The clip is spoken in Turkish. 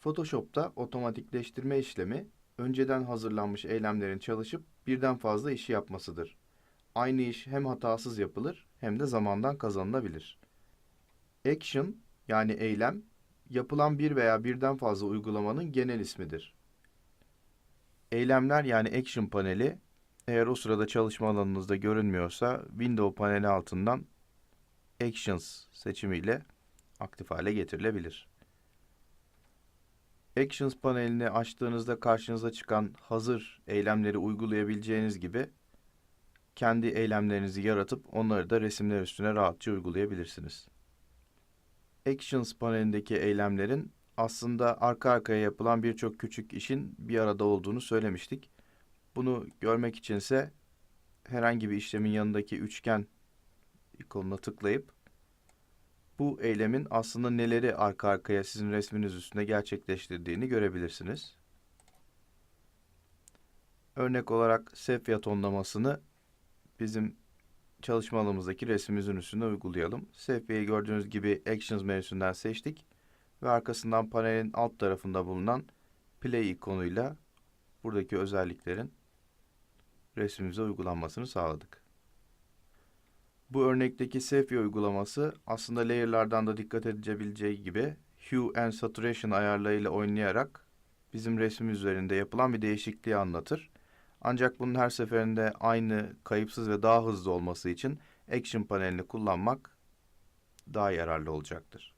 Photoshop'ta otomatikleştirme işlemi, önceden hazırlanmış eylemlerin çalışıp birden fazla işi yapmasıdır. Aynı iş hem hatasız yapılır hem de zamandan kazanılabilir. Action yani eylem, yapılan bir veya birden fazla uygulamanın genel ismidir. Eylemler yani Action paneli, eğer o sırada çalışma alanınızda görünmüyorsa, Window paneli altından Actions seçimiyle aktif hale getirilebilir. Actions panelini açtığınızda karşınıza çıkan hazır eylemleri uygulayabileceğiniz gibi kendi eylemlerinizi yaratıp onları da resimler üstüne rahatça uygulayabilirsiniz. Actions panelindeki eylemlerin aslında arka arkaya yapılan birçok küçük işin bir arada olduğunu söylemiştik. Bunu görmek içinse herhangi bir işlemin yanındaki üçgen ikonuna tıklayıp bu eylemin aslında neleri arka arkaya sizin resminiz üstünde gerçekleştirdiğini görebilirsiniz. Örnek olarak sepya tonlamasını bizim çalışma alanımızdaki resmimizin üstünde uygulayalım. Sepya'yı gördüğünüz gibi Actions menüsünden seçtik ve arkasından panelin alt tarafında bulunan Play ikonuyla buradaki özelliklerin resmimize uygulanmasını sağladık. Bu örnekteki sepya uygulaması aslında layer'lardan da dikkat edilebileceği gibi Hue and Saturation ayarlarıyla oynayarak bizim resmimiz üzerinde yapılan bir değişikliği anlatır. Ancak bunun her seferinde aynı kayıpsız ve daha hızlı olması için Action panelini kullanmak daha yararlı olacaktır.